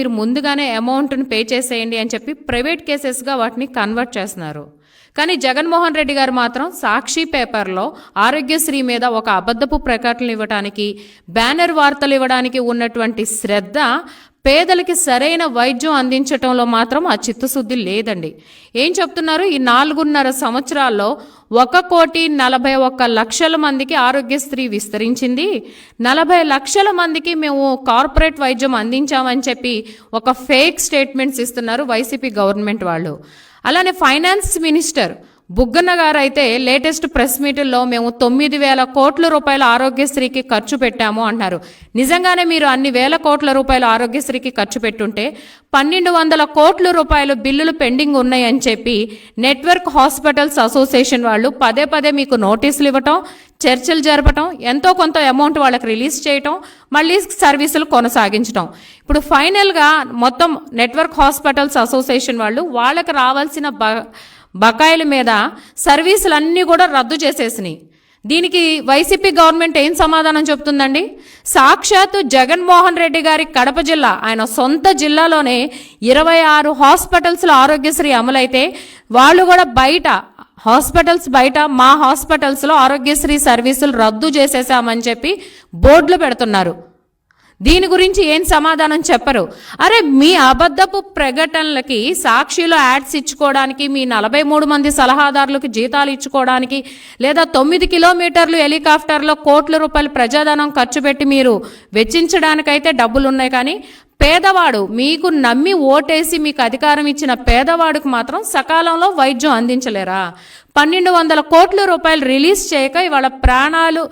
మీరు ముందుగానే అమౌంట్ని పే చేసేయండి అని చెప్పి ప్రైవేట్ కేసెస్గా వాటిని కన్వర్ట్ చేస్తున్నారు. కానీ జగన్మోహన్ రెడ్డి గారు మాత్రం సాక్షి పేపర్లో ఆరోగ్యశ్రీ మీద ఒక అబద్ధపు ప్రకటనలు ఇవ్వడానికి బ్యానర్ వార్తలు ఇవ్వడానికి ఉన్నటువంటి శ్రద్ధ పేదలకి సరైన వైద్యం అందించటంలో మాత్రం ఆ చిత్తశుద్ధి లేదండి. ఏం చెప్తున్నారు? ఈ నాలుగున్నర సంవత్సరాల్లో ఒక కోటి నలభై ఒక్క లక్షల మందికి ఆరోగ్యశ్రీ విస్తరించింది. నలభై లక్షల మందికి మేము కార్పొరేట్ వైద్యం అందించామని చెప్పి ఒక ఫేక్ స్టేట్మెంట్స్ ఇస్తున్నారు వైసీపీ గవర్నమెంట్ వాళ్ళు. అలానే ఫైనాన్స్ మినిస్టర్ బుగ్గన్న గారు అయితే లేటెస్ట్ ప్రెస్ మీట్లో మేము తొమ్మిది వేల కోట్ల రూపాయల ఆరోగ్యశ్రీకి ఖర్చు పెట్టాము అన్నారు. నిజంగానే మీరు అన్ని వేల కోట్ల రూపాయల ఆరోగ్యశ్రీకి ఖర్చు పెట్టుంటే పన్నెండు వందల కోట్ల రూపాయలు బిల్లులు పెండింగ్ ఉన్నాయని చెప్పి నెట్వర్క్ హాస్పిటల్స్ అసోసియేషన్ వాళ్ళు పదే పదే మీకు నోటీసులు ఇవ్వటం చర్చలు జరపటం ఎంతో కొంత అమౌంట్ వాళ్ళకి రిలీజ్ చేయటం మళ్ళీ సర్వీసులు కొనసాగించటం. ఇప్పుడు ఫైనల్గా మొత్తం నెట్వర్క్ హాస్పిటల్స్ అసోసియేషన్ వాళ్ళు వాళ్ళకి రావాల్సిన బ బకాయిల మీద సర్వీసులన్నీ కూడా రద్దు చేసేసినాయి. దీనికి వైసీపీ గవర్నమెంట్ ఏం సమాధానం చెప్తుందండి? సాక్షాత్తు జగన్మోహన్ రెడ్డి గారి కడప జిల్లా ఆయన సొంత జిల్లాలోనే ఇరవై ఆరు హాస్పిటల్స్లో ఆరోగ్యశ్రీ అమలైతే వాళ్ళు కూడా బయట హాస్పిటల్స్ బయట మా హాస్పిటల్స్లో ఆరోగ్యశ్రీ సర్వీసులు రద్దు చేసేసామని చెప్పి బోర్డులు పెడుతున్నారు. దీని గురించి ఏం సమాధానం చెప్పరు. అరే మీ అబద్ధపు ప్రకటనలకి సాక్షిలో యాడ్స్ ఇచ్చుకోవడానికి మీ నలభై మూడు మంది సలహాదారులకు జీతాలు ఇచ్చుకోవడానికి లేదా తొమ్మిది కిలోమీటర్లు హెలికాప్టర్లో కోట్ల రూపాయలు ప్రజాధనం ఖర్చు పెట్టి మీరు వెచ్చించడానికైతే డబ్బులు ఉన్నాయి కానీ పేదవాడు మీకు నమ్మి ఓటేసి మీకు అధికారం ఇచ్చిన పేదవాడికి మాత్రం సకాలంలో వైద్యం అందించలేరా? పన్నెండు వందల కోట్ల రూపాయలు రిలీజ్ చేయక ఇవాళ ప్రాణాలు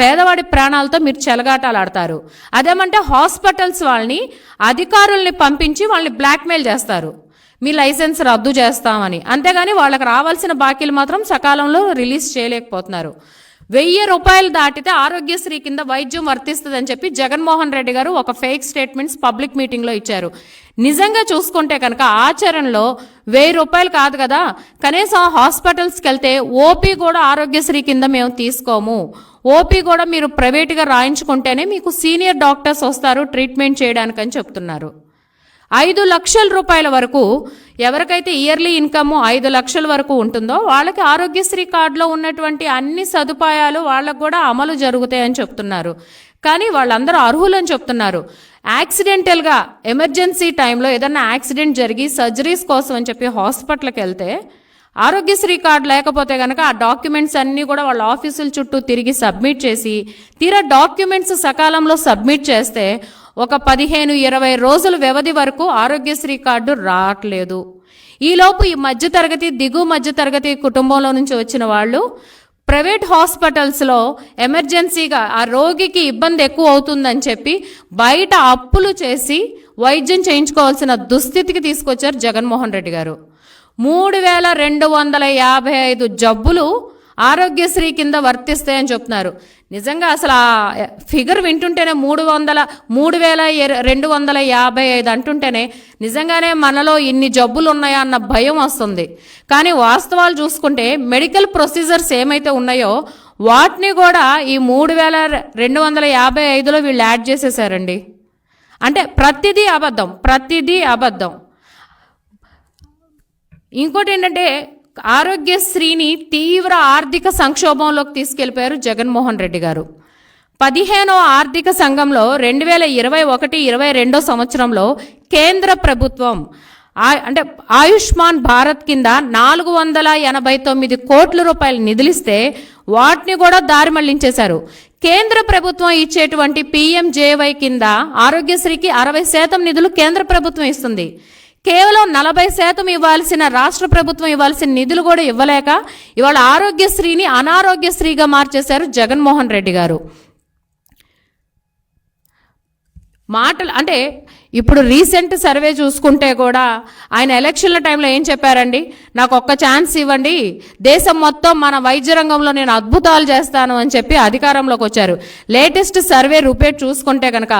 పేదవాడి ప్రాణాలతో మీరు చెలగాటాలాడతారు అదేమంటే హాస్పిటల్స్ వాళ్ళని అధికారుల్ని పంపించి వాళ్ళని బ్లాక్మెయిల్ చేస్తారు. మీ లైసెన్స్ రద్దు చేస్తామని. అంతేగాని వాళ్ళకి రావాల్సిన బాకీలు మాత్రం సకాలంలో రిలీజ్ చేయలేకపోతున్నారు. వెయ్యి రూపాయలు దాటితే ఆరోగ్యశ్రీ కింద వైద్యం వర్తిస్తుందని చెప్పి జగన్మోహన్ రెడ్డి గారు ఒక ఫేక్ స్టేట్మెంట్స్ పబ్లిక్ మీటింగ్లో ఇచ్చారు. నిజంగా చూసుకుంటే కనుక ఆచరణలో వెయ్యి రూపాయలు కాదు కదా కనీసం హాస్పిటల్స్కి వెళ్తే ఓపీ కూడా ఆరోగ్యశ్రీ కింద మేము తీసుకోము. ఓపీ కూడా మీరు ప్రైవేట్గా రాయించుకుంటేనే మీకు సీనియర్ డాక్టర్స్ వస్తారు ట్రీట్మెంట్ చేయడానికని చెప్తున్నారు. ఐదు లక్షల రూపాయల వరకు ఎవరికైతే ఇయర్లీ ఇన్కమ్ ఐదు లక్షల వరకు ఉంటుందో వాళ్ళకి ఆరోగ్యశ్రీ కార్డులో ఉన్నటువంటి అన్ని సదుపాయాలు వాళ్ళకు కూడా అమలు జరుగుతాయని చెప్తున్నారు. కానీ వాళ్ళందరూ అర్హులని చెప్తున్నారు. యాక్సిడెంటల్గా ఎమర్జెన్సీ టైంలో ఏదన్నా యాక్సిడెంట్ జరిగి సర్జరీస్ కోసం అని చెప్పి హాస్పిటల్కి వెళ్తే ఆరోగ్యశ్రీ కార్డు లేకపోతే కనుక ఆ డాక్యుమెంట్స్ అన్నీ కూడా వాళ్ళ ఆఫీసుల చుట్టూ తిరిగి సబ్మిట్ చేసి తీరా డాక్యుమెంట్స్ సకాలంలో సబ్మిట్ చేస్తే ఒక పదిహేను ఇరవై రోజుల వ్యవధి వరకు ఆరోగ్యశ్రీ కార్డు రావట్లేదు. ఈలోపు ఈ మధ్యతరగతి దిగు మధ్యతరగతి కుటుంబంలో నుంచి వచ్చిన వాళ్ళు ప్రైవేట్ హాస్పిటల్స్లో ఎమర్జెన్సీగా ఆ రోగికి ఇబ్బంది ఎక్కువ అవుతుందని చెప్పి బయట అప్పులు చేసి వైద్యం చేయించుకోవాల్సిన దుస్థితికి తీసుకొచ్చారు జగన్మోహన్ రెడ్డి గారు. మూడు వేల రెండు వందల యాభై ఐదు జబ్బులు ఆరోగ్యశ్రీ కింద వర్తిస్తాయని చెప్తున్నారు. నిజంగా అసలు ఆ ఫిగర్ వింటుంటేనే మూడు వందల మూడు వేల రెండు వందల యాభై ఐదు అంటుంటేనే నిజంగానే మనలో ఇన్ని జబ్బులు ఉన్నాయా అన్న భయం వస్తుంది. కానీ వాస్తవాలు చూసుకుంటే మెడికల్ ప్రొసీజర్స్ ఏమైతే ఉన్నాయో వాటిని కూడా ఈ మూడు వేల రెండు వందల యాభై ఐదులో వీళ్ళు యాడ్ చేసేసారండి. అంటే ప్రతిదీ అబద్ధం ప్రతిదీ అబద్ధం. ఇంకోటి ఏంటంటే ఆరోగ్యశ్రీని తీవ్ర ఆర్థిక సంక్షోభంలోకి తీసుకెళ్ళిపోయారు జగన్మోహన్ రెడ్డి గారు. పదిహేనో ఆర్థిక సంఘంలో రెండు వేల ఇరవై ఒకటి ఇరవై రెండో సంవత్సరంలో కేంద్ర ప్రభుత్వం ఆ- అంటే ఆయుష్మాన్ భారత్ కింద నాలుగు వందల ఎనభై తొమ్మిది కోట్ల రూపాయలు నిధులిస్తే వాటిని కూడా దారి మళ్ళించేశారు. కేంద్ర ప్రభుత్వం ఇచ్చేటువంటి పిఎంజేవై కింద ఆరోగ్యశ్రీకి అరవై శాతం నిధులు కేంద్ర ప్రభుత్వం ఇస్తుంది. కేవలం నలభై శాతం ఇవ్వాల్సిన రాష్ట్ర ప్రభుత్వం ఇవ్వాల్సిన నిధులు కూడా ఇవ్వలేక ఇవాళ ఆరోగ్యశ్రీని అనారోగ్యశ్రీగా మార్చేశారు జగన్మోహన్ రెడ్డి గారు. మాటలు అంటే ఇప్పుడు రీసెంట్ సర్వే చూసుకుంటే కూడా ఆయన ఎలక్షన్ల టైంలో ఏం చెప్పారండి? నాకు ఒక్క ఛాన్స్ ఇవ్వండి. దేశం మొత్తం మన వైద్య రంగంలో నేను అద్భుతాలు చేస్తాను అని చెప్పి అధికారంలోకి వచ్చారు. లేటెస్ట్ సర్వే రిపోర్ట్ చూసుకుంటే కనుక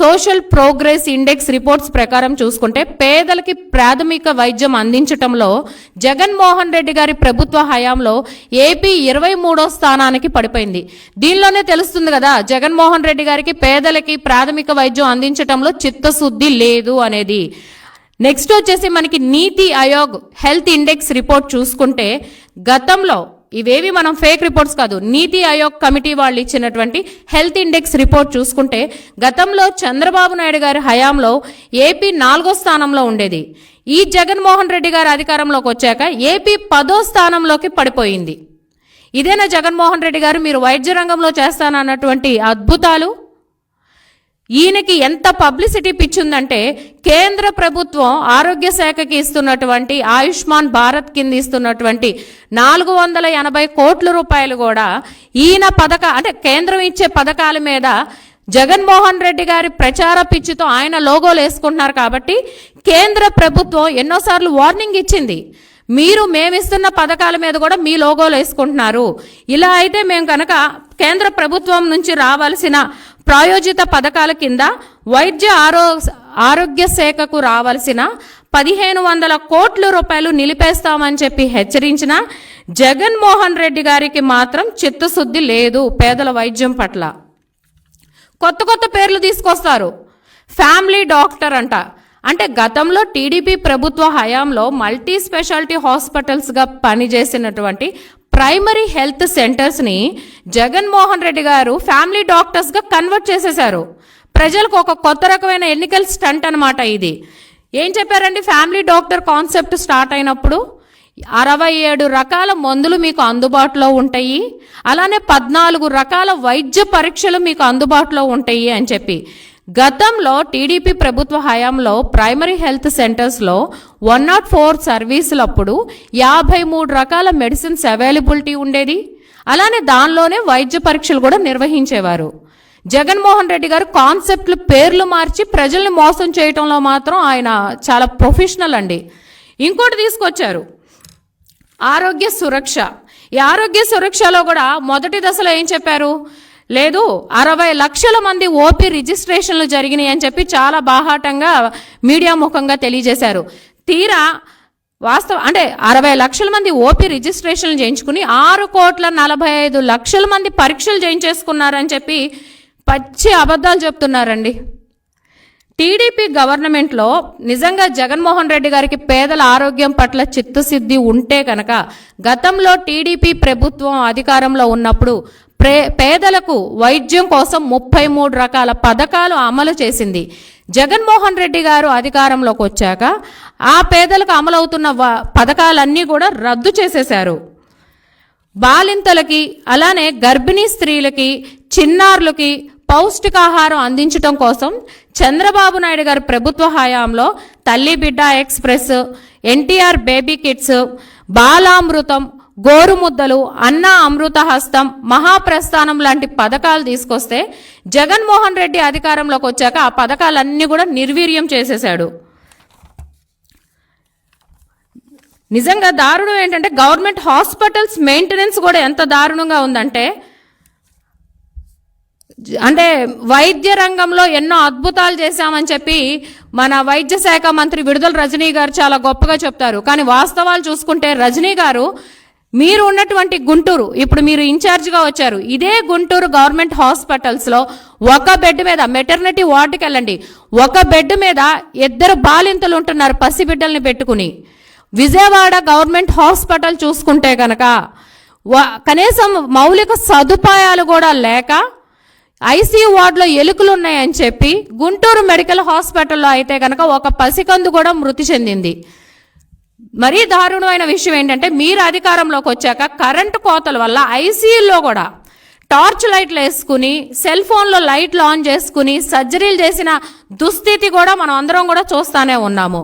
సోషల్ ప్రోగ్రెస్ ఇండెక్స్ రిపోర్ట్స్ ప్రకారం చూసుకుంటే పేదలకి ప్రాథమిక వైద్యం అందించటంలో జగన్మోహన్ రెడ్డి గారి ప్రభుత్వ హయాంలో ఏపీ ఇరవై మూడో స్థానానికి పడిపోయింది. దీనిలోనే తెలుస్తుంది కదా జగన్మోహన్ రెడ్డి గారికి పేదలకి ప్రాథమిక వైద్యం అందించటంలో చిత్తశుద్ధి లేదు అనేది. నెక్స్ట్ వచ్చేసి మనకి నీతి ఆయోగ్ హెల్త్ ఇండెక్స్ రిపోర్ట్ చూసుకుంటే గతంలో ఇవేవి మనం ఫేక్ రిపోర్ట్స్ కాదు నీతి ఆయోగ్ కమిటీ వాళ్ళు ఇచ్చినటువంటి హెల్త్ ఇండెక్స్ రిపోర్ట్ చూసుకుంటే గతంలో చంద్రబాబు నాయుడు గారి హయాంలో ఏపీ నాలుగో స్థానంలో ఉండేది. ఈ జగన్మోహన్ రెడ్డి గారు అధికారంలోకి వచ్చాక ఏపీ పదో స్థానంలోకి పడిపోయింది. ఇదేనా జగన్మోహన్ రెడ్డి గారు మీరు వైద్య రంగంలో చేస్తానన్నటువంటి అద్భుతాలు? ఈయనకి ఎంత పబ్లిసిటీ పిచ్చిందంటే కేంద్ర ప్రభుత్వం ఆరోగ్య శాఖకి ఇస్తున్నటువంటి ఆయుష్మాన్ భారత్ కింద ఇస్తున్నటువంటి నాలుగు వందల ఎనభై కోట్ల రూపాయలు కూడా ఈయన పథక అంటే కేంద్రం ఇచ్చే పథకాల మీద జగన్మోహన్ రెడ్డి గారి ప్రచార పిచ్చితో ఆయన లోగోలు వేసుకుంటున్నారు కాబట్టి కేంద్ర ప్రభుత్వం ఎన్నోసార్లు వార్నింగ్ ఇచ్చింది. మీరు మేమిస్తున్న పథకాల మీద కూడా మీ లోగోలు వేసుకుంటున్నారు. ఇలా అయితే మేము కనుక కేంద్ర ప్రభుత్వం నుంచి రావాల్సిన ప్రాయోజిత పథకాల కింద వైద్య ఆరో ఆరోగ్య శాఖకు రావాల్సిన పదిహేను వందల కోట్ల రూపాయలు నిలిపేస్తామని చెప్పి హెచ్చరించిన జగన్మోహన్ రెడ్డి గారికి మాత్రం చిత్తశుద్ధి లేదు పేదల వైద్యం పట్ల. కొత్త కొత్త పేర్లు తీసుకొస్తారు. ఫ్యామిలీ డాక్టర్ అంట. అంటే గతంలో టీడీపీ ప్రభుత్వ హయాంలో మల్టీ స్పెషాలిటీ హాస్పిటల్స్గా పనిచేసినటువంటి ప్రైమరీ హెల్త్ సెంటర్స్ని జగన్మోహన్ రెడ్డి గారు ఫ్యామిలీ డాక్టర్స్గా కన్వర్ట్ చేసేశారు. ప్రజలకు ఒక కొత్త రకమైన ఎన్నికల స్టంట్ అనమాట ఇది. ఏం చెప్పారండి? ఫ్యామిలీ డాక్టర్ కాన్సెప్ట్ స్టార్ట్ అయినప్పుడు అరవై ఏడు రకాల మందులు మీకు అందుబాటులో ఉంటాయి. అలానే పద్నాలుగు రకాల వైద్య పరీక్షలు మీకు అందుబాటులో ఉంటాయి అని చెప్పి. గతంలో టీడీపీ ప్రభుత్వ హయాంలో ప్రైమరీ హెల్త్ సెంటర్స్లో వన్ నాట్ ఫోర్ సర్వీసులప్పుడు యాభై మూడు రకాల మెడిసిన్స్ అవైలబిలిటీ ఉండేది. అలానే దానిలోనే వైద్య పరీక్షలు కూడా నిర్వహించేవారు. జగన్మోహన్ రెడ్డి గారు కాన్సెప్ట్లు పేర్లు మార్చి ప్రజల్ని మోసం చేయటంలో మాత్రం ఆయన చాలా ప్రొఫెషనల్ అండి. ఇంకోటి తీసుకొచ్చారు. ఆరోగ్య సురక్ష. ఈ ఆరోగ్య సురక్షలో కూడా మొదటి దశలో ఏం చెప్పారు? లేదు అరవై లక్షల మంది ఓపీ రిజిస్ట్రేషన్లు జరిగినాయి అని చెప్పి చాలా బాహాటంగా మీడియా ముఖంగా తెలియజేశారు. తీరా వాస్తవ అంటే అరవై లక్షల మంది ఓపీ రిజిస్ట్రేషన్లు చేయించుకుని ఆరు కోట్ల నలభై ఐదు లక్షల మంది పరీక్షలు చేయించేసుకున్నారని చెప్పి పచ్చి అబద్ధాలు చెప్తున్నారండి. టీడీపీ గవర్నమెంట్లో నిజంగా జగన్మోహన్ రెడ్డి గారికి పేదల ఆరోగ్యం పట్ల చిత్తశుద్ధి ఉంటే కనుక గతంలో టీడీపీ ప్రభుత్వం అధికారంలో ఉన్నప్పుడు ప్రే పేదలకు వైద్యం కోసం ముప్పై మూడు రకాల పథకాలు అమలు చేసింది. జగన్మోహన్ రెడ్డి గారు అధికారంలోకి వచ్చాక ఆ పేదలకు అమలవుతున్న వ- పథకాలన్నీ కూడా రద్దు చేసేశారు. బాలింతలకి అలానే గర్భిణీ స్త్రీలకి చిన్నారులకి పౌష్టికాహారం అందించడం కోసం చంద్రబాబు నాయుడు గారి ప్రభుత్వ హయాంలో తల్లి బిడ్డ express NTR baby kits Balamrutham గోరుముద్దలు అన్న అమృతహస్తం మహాప్రస్థానం లాంటి పథకాలు తీసుకొస్తే జగన్మోహన్ రెడ్డి అధికారంలోకి వచ్చాక ఆ పథకాలన్నీ కూడా నిర్వీర్యం చేసేశాడు. నిజంగా దారుణం ఏంటంటే గవర్నమెంట్ హాస్పిటల్స్ మెయింటెనెన్స్ కూడా ఎంత దారుణంగా ఉందంటే అంటే వైద్య రంగంలో ఎన్నో అద్భుతాలు చేశామని చెప్పి మన వైద్య శాఖ మంత్రి విడుదల రజనీ గారు చాలా గొప్పగా చెప్తారు. కానీ వాస్తవాలు చూసుకుంటే రజనీ గారు మీరు ఉన్నటువంటి గుంటూరు ఇప్పుడు మీరు ఇన్ఛార్జ్గా వచ్చారు ఇదే గుంటూరు గవర్నమెంట్ హాస్పిటల్స్లో ఒక బెడ్ మీద మెటర్నిటీ వార్డుకి వెళ్ళండి. ఒక బెడ్ మీద ఇద్దరు బాలింతలు ఉంటున్నారు పసిబిడ్డల్ని పెట్టుకుని. విజయవాడ గవర్నమెంట్ హాస్పిటల్ చూసుకుంటే కనుక కనీసం మౌలిక సదుపాయాలు కూడా లేక ఐసీయూ వార్డులో ఎలుకలు ఉన్నాయని చెప్పి గుంటూరు మెడికల్ హాస్పిటల్లో అయితే కనుక ఒక పసికందు కూడా మృతి చెందింది. మరీ దారుణమైన విషయం ఏంటంటే మీరు అధికారంలోకి వచ్చాక కరెంటు కోతల వల్ల ఐసీయూలో కూడా టార్చ్ లైట్లు వేసుకుని సెల్ ఫోన్లో లైట్లు ఆన్ చేసుకుని సర్జరీలు చేసిన దుస్థితి కూడా మనం అందరం కూడా చూస్తూనే ఉన్నాము.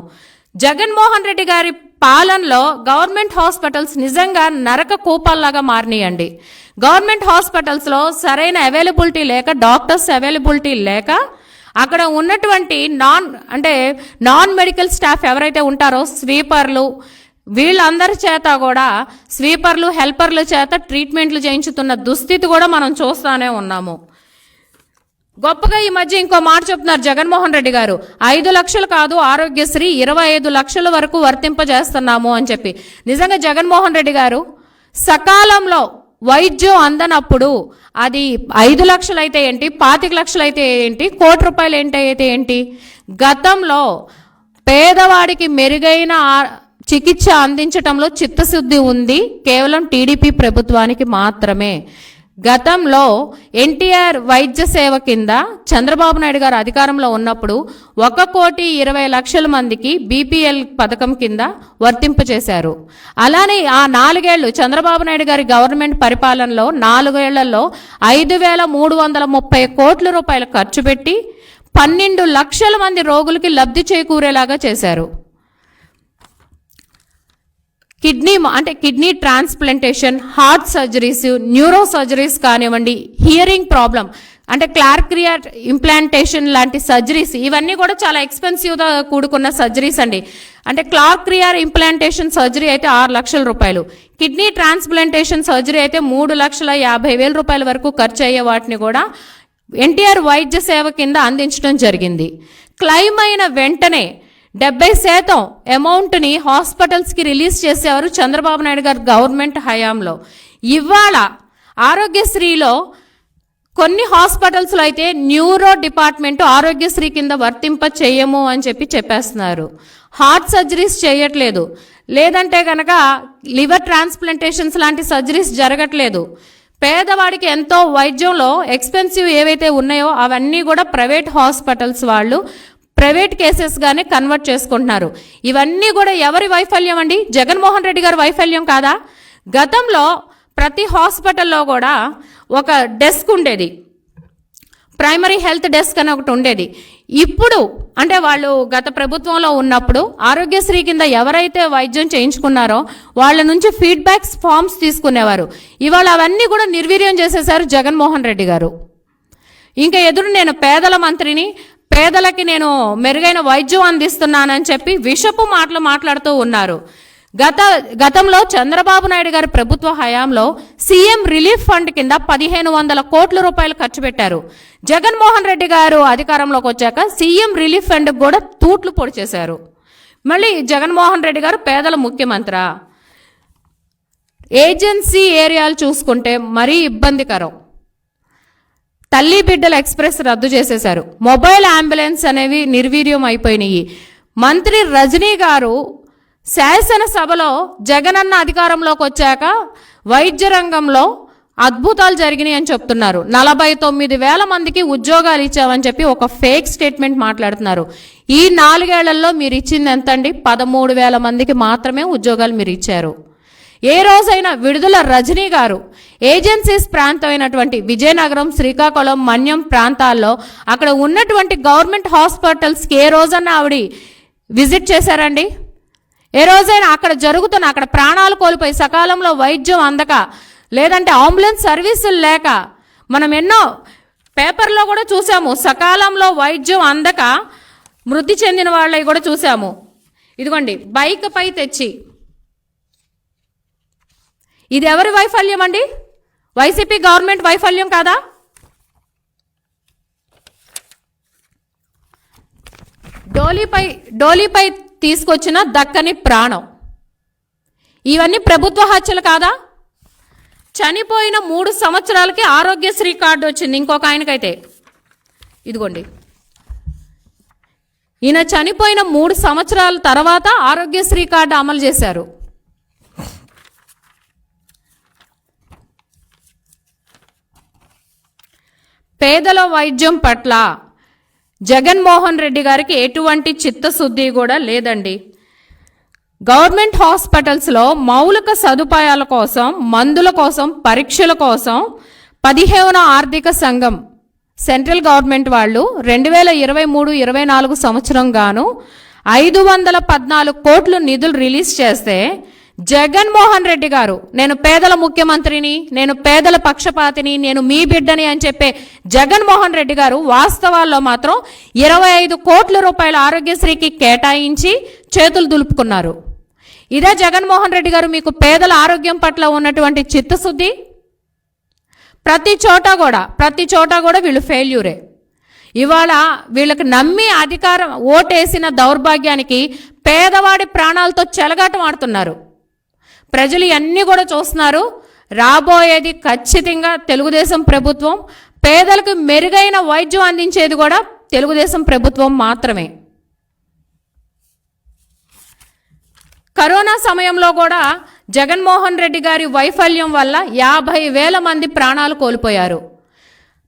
జగన్మోహన్ రెడ్డి గారి పాలనలో గవర్నమెంట్ హాస్పిటల్స్ నిజంగా నరక కూపాల్లాగా మారినాయండి. గవర్నమెంట్ హాస్పిటల్స్లో సరైన అవైలబిలిటీ లేక డాక్టర్స్ అవైలబిలిటీ లేక అక్కడ ఉన్నటువంటి నాన్ అంటే నాన్ మెడికల్ స్టాఫ్ ఎవరైతే ఉంటారో స్వీపర్లు వీళ్ళందరి చేత కూడా స్వీపర్లు హెల్పర్ల చేత ట్రీట్మెంట్లు చేయించుతున్న దుస్థితి కూడా మనం చూస్తూనే ఉన్నాము. గొప్పగా ఈ మధ్య ఇంకో మాట చెప్తున్నారు జగన్మోహన్ రెడ్డి గారు. ఐదు లక్షలు కాదు ఆరోగ్యశ్రీ ఇరవై ఐదు లక్షల వరకు వర్తింపజేస్తున్నాము అని చెప్పి. నిజంగా జగన్మోహన్ రెడ్డి గారు సకాలంలో వైద్యం అందనప్పుడు అది ఐదు లక్షలు అయితే ఏంటి పాతిక లక్షలు అయితే ఏంటి కోటి రూపాయలు ఏంటి అయితే ఏంటి? గతంలో పేదవాడికి మెరుగైన చికిత్స అందించటంలో చిత్తశుద్ధి ఉంది కేవలం టీడీపీ ప్రభుత్వానికి మాత్రమే. గతంలో ఎన్టీఆర్ వైద్య సేవ కింద చంద్రబాబు నాయుడు గారు అధికారంలో ఉన్నప్పుడు ఒక కోటి ఇరవై లక్షల మందికి బీపీఎల్ పథకం కింద వర్తింపచేశారు అలానే ఆ నాలుగేళ్ళు చంద్రబాబు నాయుడు గారి గవర్నమెంట్ పరిపాలనలో నాలుగేళ్ళలో ఐదు వేల మూడు వందల ముప్పై కోట్ల రూపాయలు ఖర్చు పెట్టి పన్నెండు లక్షల మంది రోగులకి లబ్ధి చేకూరేలాగా చేశారు. కిడ్నీ అంటే kidney transplantation heart surgeries neuro surgeries కానివ్వండి హియరింగ్ ప్రాబ్లం అంటే క్లార్క్రియా ఇంప్లాంటేషన్ లాంటి సర్జరీస్ ఇవన్నీ కూడా చాలా ఎక్స్పెన్సివ్గా కూడుకున్న సర్జరీస్ అండి. అంటే క్లార్క్రియర్ ఇంప్లాంటేషన్ సర్జరీ అయితే ఆరు లక్షల రూపాయలు. కిడ్నీ ట్రాన్స్ప్లాంటేషన్ సర్జరీ అయితే మూడు లక్షల యాభై వేల రూపాయల వరకు ఖర్చు అయ్యే వాటిని కూడా ఎన్టీఆర్ వైద్య సేవ కింద అందించడం జరిగింది. క్లైమ్ అయిన వెంటనే డెబ్బై శాతం అమౌంట్ని హాస్పిటల్స్కి రిలీజ్ చేసేవారు చంద్రబాబు నాయుడు గారు గవర్నమెంట్ హయాంలో. ఇవాళ ఆరోగ్యశ్రీలో కొన్ని హాస్పిటల్స్లో అయితే న్యూరో డిపార్ట్మెంట్ ఆరోగ్యశ్రీ కింద వర్తింప చేయము అని చెప్పి చెప్పేస్తున్నారు. హార్ట్ సర్జరీస్ చేయట్లేదు. లేదంటే కనుక లివర్ ట్రాన్స్ప్లాంటేషన్స్ లాంటి సర్జరీస్ జరగట్లేదు. పేదవాడికి ఎంతో వైద్యంలో ఎక్స్పెన్సివ్ ఏవైతే ఉన్నాయో అవన్నీ కూడా ప్రైవేట్ హాస్పిటల్స్ వాళ్ళు ప్రైవేట్ కేసెస్గానే కన్వర్ట్ చేసుకుంటున్నారు. ఇవన్నీ కూడా ఎవరి వైఫల్యం అండి? జగన్మోహన్ రెడ్డి గారి వైఫల్యం కాదా? గతంలో ప్రతి హాస్పిటల్లో కూడా ఒక డెస్క్ ఉండేది. ప్రైమరీ హెల్త్ డెస్క్ అని ఒకటి ఉండేది. ఇప్పుడు అంటే వాళ్ళు గత ప్రభుత్వంలో ఉన్నప్పుడు ఆరోగ్యశ్రీ కింద ఎవరైతే వైద్యం చేయించుకున్నారో వాళ్ళ నుంచి ఫీడ్బ్యాక్స్ ఫామ్స్ తీసుకునేవారు. ఇవాళ అవన్నీ కూడా నిర్వీర్యం చేసేశారు జగన్మోహన్ రెడ్డి గారు. ఇంకా ఎదురు నేను పేదల మంత్రిని పేదలకి నేను మెరుగైన వైద్యం అందిస్తున్నానని చెప్పి విషపు మాటలు మాట్లాడుతూ ఉన్నారు. గత గతంలో చంద్రబాబు నాయుడు గారి ప్రభుత్వ హయాంలో సీఎం రిలీఫ్ ఫండ్ కింద పదిహేను వందల కోట్ల రూపాయలు ఖర్చు పెట్టారు. జగన్మోహన్ రెడ్డి గారు అధికారంలోకి వచ్చాక సీఎం రిలీఫ్ ఫండ్ కూడా తూట్లు పొడి చేశారు. మళ్ళీ జగన్మోహన్ రెడ్డి గారు పేదల ముఖ్యమంత్రా. ఏజెన్సీ ఏరియాలు చూసుకుంటే మరీ ఇబ్బందికరం. తల్లి బిడ్డల ఎక్స్ప్రెస్ రద్దు చేసేశారు. మొబైల్ అంబులెన్స్ అనేవి నిర్వీర్యం అయిపోయినాయి. మంత్రి రజనీ గారు శాసనసభలో జగనన్న అధికారంలోకి వచ్చాక వైద్య రంగంలో అద్భుతాలు జరిగినాయి అని చెప్తున్నారు. నలభై తొమ్మిది వేల మందికి ఉద్యోగాలు ఇచ్చామని చెప్పి ఒక ఫేక్ స్టేట్మెంట్ మాట్లాడుతున్నారు. ఈ నాలుగేళ్ళలో మీరు ఇచ్చింది ఎంతండి? పదమూడు వేల మందికి మాత్రమే ఉద్యోగాలు మీరు ఇచ్చారు. ఏ రోజైనా విడుదల రజనీ గారు. ఏజెన్సీస్ ప్రాంతం అయినటువంటి విజయనగరం శ్రీకాకుళం మన్యం ప్రాంతాల్లో అక్కడ ఉన్నటువంటి గవర్నమెంట్ హాస్పిటల్స్కి ఏ రోజన్నా ఆవిడ విజిట్ చేశారండి? ఏ రోజైనా అక్కడ జరుగుతున్న అక్కడ ప్రాణాలు కోల్పోయి సకాలంలో వైద్యం అందక లేదంటే అంబులెన్స్ సర్వీసులు లేక మనం ఎన్నో పేపర్లో కూడా చూసాము సకాలంలో వైద్యం అందక మృతి చెందిన వాళ్ళవి కూడా చూసాము. ఇదిగోండి బైక్ పై తెచ్చి ఇది ఎవరి వైఫల్యం అండి? వైసీపీ గవర్నమెంట్ వైఫల్యం కాదా? డోలీపై డోలీపై తీసుకొచ్చిన దక్కని ప్రాణం. ఇవన్నీ ప్రభుత్వ హత్యలు కాదా? చనిపోయిన మూడు సంవత్సరాలకి ఆరోగ్యశ్రీ కార్డు వచ్చింది ఇంకొక ఆయనకైతే. ఇదిగోండి. ఈయన చనిపోయిన మూడు సంవత్సరాల తర్వాత ఆరోగ్యశ్రీ కార్డు అమలు చేశారు. పేదల వైద్యం పట్ల జగన్మోహన్ రెడ్డి గారికి ఎటువంటి చిత్తశుద్ధి కూడా లేదండి. గవర్నమెంట్ హాస్పిటల్స్లో మౌలిక సదుపాయాల కోసం మందుల కోసం పరీక్షల కోసం పదిహేను ఆర్థిక సంఘం సెంట్రల్ గవర్నమెంట్ వాళ్ళు రెండు వేల ఇరవై మూడు ఇరవై నాలుగు సంవత్సరం గాను ఐదు వందల పద్నాలుగు కోట్లు నిధులు రిలీజ్ చేస్తే జగన్మోహన్ రెడ్డి గారు నేను పేదల ముఖ్యమంత్రిని నేను పేదల పక్షపాతిని నేను మీ బిడ్డని అని చెప్పే జగన్మోహన్ రెడ్డి గారు వాస్తవాల్లో మాత్రం ఇరవై ఐదు కోట్ల రూపాయల ఆరోగ్యశ్రీకి కేటాయించి చేతులు దులుపుకున్నారు. ఇదే జగన్మోహన్ రెడ్డి గారు మీకు పేదల ఆరోగ్యం పట్ల ఉన్నటువంటి చిత్తశుద్ధి? ప్రతి చోట కూడా ప్రతి చోట కూడా వీళ్ళు ఫెయిల్యూరే. ఇవాళ వీళ్ళకి నమ్మి అధికారం ఓటేసిన దౌర్భాగ్యానికి పేదవాడి ప్రాణాలతో చెలగాటం ఆడుతున్నారు. ప్రజలు ఇవన్నీ కూడా చూస్తున్నారు. రాబోయేది ఖచ్చితంగా తెలుగుదేశం ప్రభుత్వం పేదలకు మెరుగైన వైద్యం అందించేది కూడా తెలుగుదేశం ప్రభుత్వం మాత్రమే. కరోనా సమయంలో కూడా జగన్మోహన్ రెడ్డి గారి వైఫల్యం వల్ల యాభై వేల మంది ప్రాణాలు కోల్పోయారు.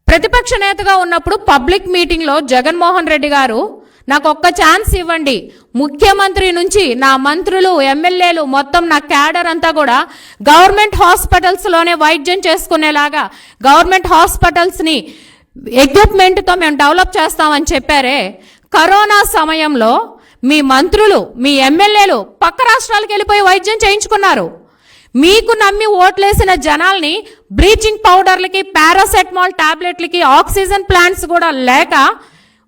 ప్రతిపక్ష నేతగా ఉన్నప్పుడు పబ్లిక్ మీటింగ్లో జగన్మోహన్ రెడ్డి గారు నాకు ఒక్క ఛాన్స్ ఇవ్వండి. ముఖ్యమంత్రి నుంచి నా మంత్రులు ఎమ్మెల్యేలు మొత్తం నా క్యాడర్ అంతా కూడా గవర్నమెంట్ హాస్పిటల్స్లోనే వైద్యం చేసుకునేలాగా గవర్నమెంట్ హాస్పిటల్స్ని ఎక్విప్మెంట్తో మేము డెవలప్ చేస్తామని చెప్పారే. కరోనా సమయంలో మీ మంత్రులు మీ ఎమ్మెల్యేలు పక్క రాష్ట్రాలకు వెళ్ళిపోయి వైద్యం చేయించుకున్నారు. మీకు నమ్మి ఓట్లేసిన జనాల్ని బ్లీచింగ్ పౌడర్లకి పారాసెటమాల్ టాబ్లెట్లకి ఆక్సిజన్ ప్లాంట్స్ కూడా లేక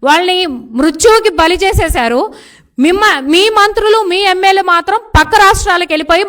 వాళ్ళని మృత్యువుకి బలి చేసేశారు. మిమ్మ మీ మంత్రులు మీ ఎమ్మెల్యే మాత్రం పక్క రాష్ట్రాలకు వెళ్ళిపోయి